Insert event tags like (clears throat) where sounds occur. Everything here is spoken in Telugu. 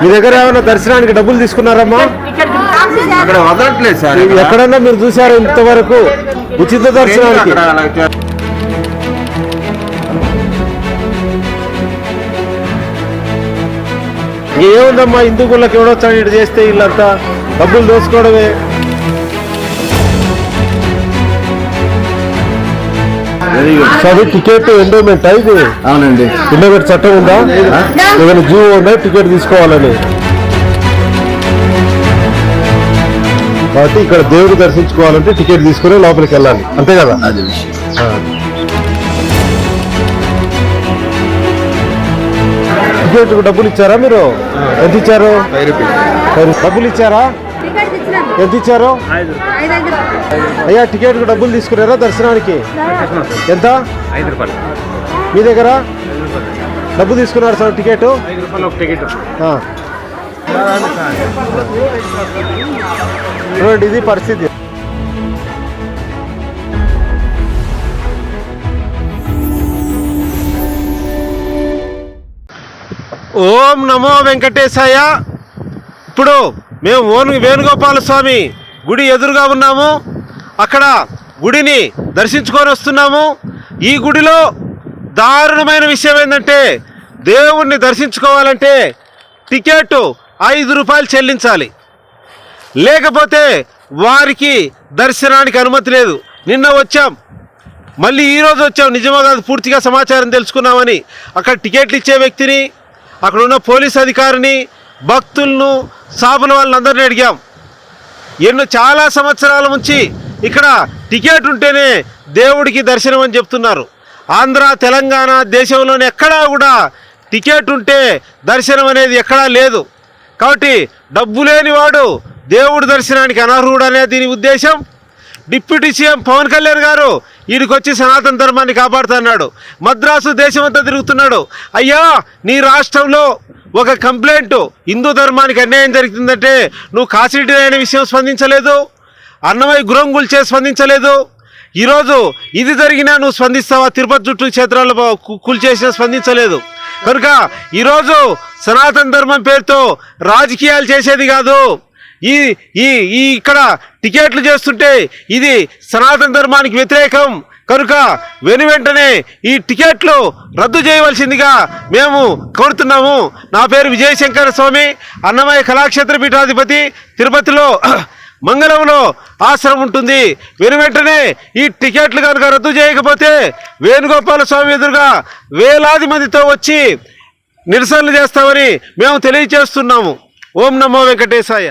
మీ దగ్గర ఏమైనా దర్శనానికి డబ్బులు తీసుకున్నారమ్మా? అక్కడ వదలట్లేదు సార్ ఎక్కడన్నా మీరు చూసారు ఇంతవరకు ఉచిత దర్శనానికి? ఏముందమ్మా హిందూ గుళ్ళకి ఎవడొచ్చాడు ఇటు చేస్తే వీళ్ళంతా డబ్బులు దోసుకోవడమే. వెరీ గుడ్ చదువు టికెట్ ఎండోమెంట్ ఇది అవునండి. ఎండోమెంట్ చట్టం ఉందా? ఏదైనా జీవో ఉందా? టికెట్ తీసుకోవాలని. కాబట్టి ఇక్కడ దేవుడు దర్శించుకోవాలంటే టికెట్ తీసుకుని లోపలికి వెళ్ళాలి. అంతే కదా? అది. టికెట్ డబ్బులు ఇచ్చారా మీరు? ఎంత ఇచ్చారు? డబ్బులు ఇచ్చారా? టికెట్ ఇచ్చినాం. ఎంత ఇచ్చారు? అయ్యా టికెట్ డబ్బులు తీసుకున్నారా దర్శనానికి? ఎంత? ఐదు రూపాయలు. మీ దగ్గర? డబ్బు తీసుకున్నారు సార్ టికెట్? ఐదు రూపాయలు ఒక టికెట్. ఆ. చూడండి ఇది పరిస్థితి. ఓం నమో వెంకటేశాయ. ఇప్పుడు మేము ఓను వేణుగోపాల స్వామి గుడి ఎదురుగా ఉన్నాము. అక్కడ గుడిని దర్శించుకొని వస్తున్నాము. ఈ గుడిలో దారుణమైన విషయం ఏంటంటే దేవుణ్ణి దర్శించుకోవాలంటే టికెట్ ఐదు రూపాయలు చెల్లించాలి. లేకపోతే వారికి దర్శనానికి అనుమతి లేదు. నిన్న వచ్చాం. మళ్ళీ ఈరోజు వచ్చాం. నిజమో కాదు పూర్తిగా సమాచారం తెలుసుకున్నామని. అక్కడ టికెట్లు ఇచ్చే వ్యక్తిని అక్కడ ఉన్న పోలీస్ అధికారిని భక్తులను సాపుల వాళ్ళందరినీ అడిగాం. ఎన్నో చాలా సంవత్సరాల నుంచి ఇక్కడ టికెట్ ఉంటేనే దేవుడికి దర్శనం అని చెప్తున్నారు. ఆంధ్ర తెలంగాణ దేశంలోని ఎక్కడా కూడా టికెట్ ఉంటే దర్శనం అనేది ఎక్కడా లేదు. కాబట్టి డబ్బు లేనివాడు దేవుడి దర్శనానికి అనర్హుడు అనే దీని ఉద్దేశం. డిప్యూటీ సీఎం పవన్ కళ్యాణ్ గారు ఈయనకొచ్చి సనాతన ధర్మాన్ని కాపాడుతున్నాడు. మద్రాసు దేశమంతా తిరుగుతున్నాడు. అయ్యా నీ రాష్ట్రంలో ఒక కంప్లైంట్. హిందూ ధర్మానికి అన్యాయం జరుగుతుందంటే నువ్వు కాసిరెడ్డి అనే విషయం స్పందించలేదు. అన్నమయ్య గురంగులు చే స్పందించలేదు. ఈరోజు ఇది జరిగినా నువ్వు స్పందిస్తావా? తిరుపతి చుట్టూ క్షేత్రాల్లో కూల్చేసినా స్పందించలేదు. కనుక ఈరోజు సనాతన ధర్మం పేరుతో రాజకీయాలు చేసేది కాదు. ఈ ఈ ఇక్కడ టికెట్లు చేస్తుంటే ఇది సనాతన ధర్మానికి వ్యతిరేకం. కనుక వెను వెంటనే ఈ టికెట్లు రద్దు చేయవలసిందిగా మేము కోరుతున్నాము. నా పేరు విజయశంకర స్వామి అన్నమయ్య కళాక్షేత్ర పీఠాధిపతి తిరుపతిలో (clears throat) మంగళంలో ఆశ్రమం ఉంటుంది. వెను వెంటనే ఈ టికెట్లు కనుక రద్దు చేయకపోతే వేణుగోపాల స్వామి ఎదురుగా వేలాది మందితో వచ్చి నిరసనలు చేస్తామని మేము తెలియజేస్తున్నాము. ఓం నమో వెంకటేశాయ.